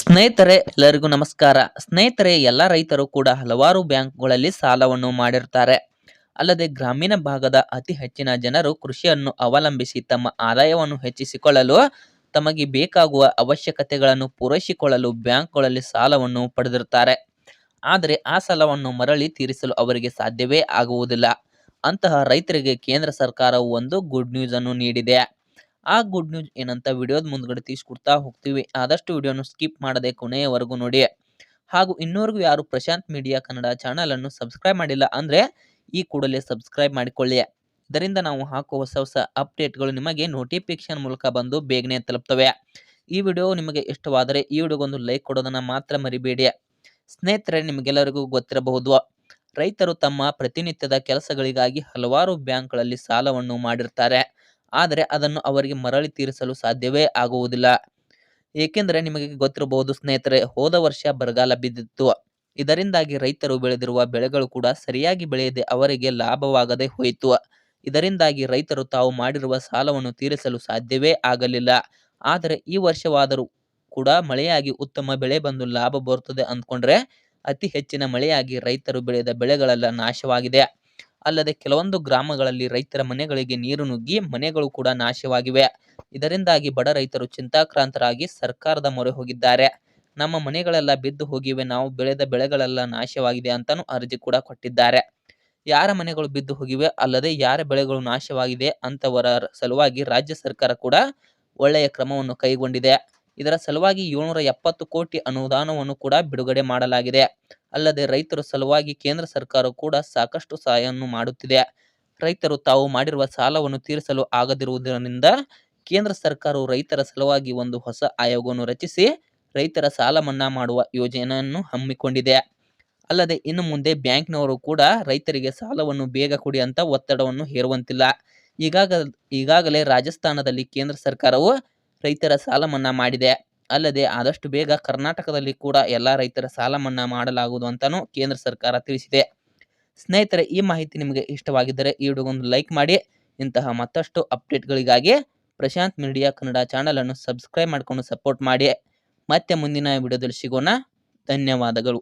ಸ್ನೇಹಿತರೆ, ಎಲ್ಲರಿಗೂ ನಮಸ್ಕಾರ. ಸ್ನೇಹಿತರೆ, ಎಲ್ಲ ರೈತರು ಕೂಡ ಹಲವಾರು ಬ್ಯಾಂಕ್ಗಳಲ್ಲಿ ಸಾಲವನ್ನು ಮಾಡಿರ್ತಾರೆ ಅಲ್ಲದೆ ಗ್ರಾಮೀಣ ಭಾಗದ ಅತಿ ಹೆಚ್ಚಿನ ಜನರು ಕೃಷಿಯನ್ನು ಅವಲಂಬಿಸಿ ತಮ್ಮ ಆದಾಯವನ್ನು ಹೆಚ್ಚಿಸಿಕೊಳ್ಳಲು, ತಮಗೆ ಬೇಕಾಗುವ ಅವಶ್ಯಕತೆಗಳನ್ನು ಪೂರೈಸಿಕೊಳ್ಳಲು ಬ್ಯಾಂಕ್ಗಳಲ್ಲಿ ಸಾಲವನ್ನು ಪಡೆದಿರುತ್ತಾರೆ. ಆದರೆ ಆ ಸಾಲವನ್ನು ಮರಳಿ ತೀರಿಸಲು ಅವರಿಗೆ ಸಾಧ್ಯವೇ ಆಗುವುದಿಲ್ಲ. ಅಂತಹ ರೈತರಿಗೆ ಕೇಂದ್ರ ಸರ್ಕಾರವು ಒಂದು ಗುಡ್ ನ್ಯೂಸ್ ಅನ್ನು ನೀಡಿದೆ. ಆ ಗುಡ್ ನ್ಯೂಸ್ ಏನಂತ ವಿಡಿಯೋದ ಮುಂದ್ಗಡೆ ತಿಳಿಸ್ಕೊಡ್ತಾ ಹೋಗ್ತೀವಿ. ಆದಷ್ಟು ವಿಡಿಯೋನು ಸ್ಕಿಪ್ ಮಾಡದೆ ಕೊನೆಯವರೆಗೂ ನೋಡಿ ಹಾಗೂ ಇನ್ನೂವರೆಗೂ ಯಾರು ಪ್ರಶಾಂತ್ ಮೀಡಿಯಾ ಕನ್ನಡ ಚಾನಲ್ ಅನ್ನು ಸಬ್ಸ್ಕ್ರೈಬ್ ಮಾಡಿಲ್ಲ ಅಂದ್ರೆ ಈ ಕೂಡಲೇ ಸಬ್ಸ್ಕ್ರೈಬ್ ಮಾಡಿಕೊಳ್ಳಿ ಇದರಿಂದ ನಾವು ಹಾಕುವ ಹೊಸ ಹೊಸ ಅಪ್ಡೇಟ್ಗಳು ನಿಮಗೆ ನೋಟಿಫಿಕೇಶನ್ ಮೂಲಕ ಬಂದು ಬೇಗನೆ ತಲುಪ್ತವೆ. ಈ ವಿಡಿಯೋ ನಿಮಗೆ ಇಷ್ಟವಾದರೆ ಈ ವಿಡಿಯೋಗೊಂದು ಲೈಕ್ ಕೊಡೋದನ್ನ ಮಾತ್ರ ಮರಿಬೇಡಿ ಸ್ನೇಹಿತರೆ, ನಿಮಗೆಲ್ಲರಿಗೂ ಗೊತ್ತಿರಬಹುದು, ರೈತರು ತಮ್ಮ ಪ್ರತಿನಿತ್ಯದ ಕೆಲಸಗಳಿಗಾಗಿ ಹಲವಾರು ಬ್ಯಾಂಕ್ಗಳಲ್ಲಿ ಸಾಲವನ್ನು ಮಾಡಿರ್ತಾರೆ. ಆದರೆ ಅದನ್ನು ಅವರಿಗೆ ಮರಳಿ ತೀರಿಸಲು ಸಾಧ್ಯವೇ ಆಗುವುದಿಲ್ಲ. ಏಕೆಂದರೆ ನಿಮಗೆ ಗೊತ್ತಿರಬಹುದು, ಸ್ನೇಹಿತರೆ, ಹೋದ ವರ್ಷ ಬರಗಾಲ ಬಿದ್ದಿತ್ತು. ಇದರಿಂದಾಗಿ ರೈತರು ಬೆಳೆದಿರುವ ಬೆಳೆಗಳು ಕೂಡ ಸರಿಯಾಗಿ ಬೆಳೆಯದೆ ಅವರಿಗೆ ಲಾಭವಾಗದೆ ಹೋಯಿತು. ಇದರಿಂದಾಗಿ ರೈತರು ತಾವು ಮಾಡಿರುವ ಸಾಲವನ್ನು ತೀರಿಸಲು ಸಾಧ್ಯವೇ ಆಗಲಿಲ್ಲ. ಆದರೆ ಈ ವರ್ಷವಾದರೂ ಕೂಡ ಮಳೆಯಾಗಿ ಉತ್ತಮ ಬೆಳೆ ಬಂದು ಲಾಭ ಬರುತ್ತದೆ ಅಂದ್ಕೊಂಡ್ರೆ ಅತಿ ಹೆಚ್ಚಿನ ಮಳೆಯಾಗಿ ರೈತರು ಬೆಳೆದ ಬೆಳೆಗಳೆಲ್ಲ ನಾಶವಾಗಿದೆ. ಅಲ್ಲದೆ ಕೆಲವೊಂದು ಗ್ರಾಮಗಳಲ್ಲಿ ರೈತರ ಮನೆಗಳಿಗೆ ನೀರು ನುಗ್ಗಿ ಮನೆಗಳು ಕೂಡ ನಾಶವಾಗಿವೆ. ಇದರಿಂದಾಗಿ ಬಡ ರೈತರು ಚಿಂತಾಕ್ರಾಂತರಾಗಿ ಸರ್ಕಾರದ ಮೊರೆ ಹೋಗಿದ್ದಾರೆ. ನಮ್ಮ ಮನೆಗಳೆಲ್ಲ ಬಿದ್ದು ಹೋಗಿವೆ, ನಾವು ಬೆಳೆದ ಬೆಳೆಗಳೆಲ್ಲ ನಾಶವಾಗಿದೆ ಅಂತಾನು ಅರ್ಜಿ ಕೂಡ ಕೊಟ್ಟಿದ್ದಾರೆ. ಯಾರ ಮನೆಗಳು ಬಿದ್ದು ಹೋಗಿವೆ ಅಲ್ಲದೆ ಯಾರ ಬೆಳೆಗಳು ನಾಶವಾಗಿದೆ ಅಂತವರ ಸಲುವಾಗಿ ರಾಜ್ಯ ಸರ್ಕಾರ ಕೂಡ ಒಳ್ಳೆಯ ಕ್ರಮವನ್ನು ಕೈಗೊಂಡಿದೆ. ಇದರ ಸಲುವಾಗಿ ಏಳ್ನೂರ ಎಪ್ಪತ್ತು ಕೋಟಿ ಅನುದಾನವನ್ನು ಕೂಡ ಬಿಡುಗಡೆ ಮಾಡಲಾಗಿದೆ. ಅಲ್ಲದೆ ರೈತರ ಸಲುವಾಗಿ ಕೇಂದ್ರ ಸರ್ಕಾರ ಕೂಡ ಸಾಕಷ್ಟು ಸಹಾಯವನ್ನು ಮಾಡುತ್ತಿದೆ. ರೈತರು ತಾವು ಮಾಡಿರುವ ಸಾಲವನ್ನು ತೀರಿಸಲು ಆಗದಿರುವುದರಿಂದ ಕೇಂದ್ರ ಸರ್ಕಾರವು ರೈತರ ಸಲುವಾಗಿ ಒಂದು ಹೊಸ ಆಯೋಗವನ್ನು ರಚಿಸಿ ರೈತರ ಸಾಲ ಮನ್ನಾ ಮಾಡುವ ಯೋಜನೆಯನ್ನು ಹಮ್ಮಿಕೊಂಡಿದೆ. ಅಲ್ಲದೆ ಇನ್ನು ಮುಂದೆ ಬ್ಯಾಂಕ್ನವರು ಕೂಡ ರೈತರಿಗೆ ಸಾಲವನ್ನು ಬೇಗ ಕೊಡಿ ಅಂತ ಒತ್ತಡವನ್ನು ಹೇರುವಂತಿಲ್ಲ. ಈಗಾಗ ಈಗಾಗಲೇ ರಾಜಸ್ಥಾನದಲ್ಲಿ ಕೇಂದ್ರ ಸರ್ಕಾರವು ರೈತರ ಸಾಲ ಮನ್ನಾ ಮಾಡಿದೆ. ಅಲ್ಲದೆ ಆದಷ್ಟು ಬೇಗ ಕರ್ನಾಟಕದಲ್ಲಿ ಕೂಡ ಎಲ್ಲ ರೈತರ ಸಾಲ ಮನ್ನಾ ಮಾಡಲಾಗುವುದು ಅಂತಲೂ ಕೇಂದ್ರ ಸರ್ಕಾರ ತಿಳಿಸಿದೆ. ಸ್ನೇಹಿತರೆ, ಈ ಮಾಹಿತಿ ನಿಮಗೆ ಇಷ್ಟವಾಗಿದ್ದರೆ ಈ ವಿಡಿಯೋಗೊಂದು ಲೈಕ್ ಮಾಡಿ. ಇಂತಹ ಮತ್ತಷ್ಟು ಅಪ್ಡೇಟ್ಗಳಿಗಾಗಿ ಪ್ರಶಾಂತ್ ಮೀಡಿಯಾ ಕನ್ನಡ ಚಾನಲನ್ನು ಸಬ್ಸ್ಕ್ರೈಬ್ ಮಾಡಿಕೊಂಡು ಸಪೋರ್ಟ್ ಮಾಡಿ. ಮತ್ತೆ ಮುಂದಿನ ವಿಡಿಯೋದಲ್ಲಿ ಸಿಗೋಣ. ಧನ್ಯವಾದಗಳು.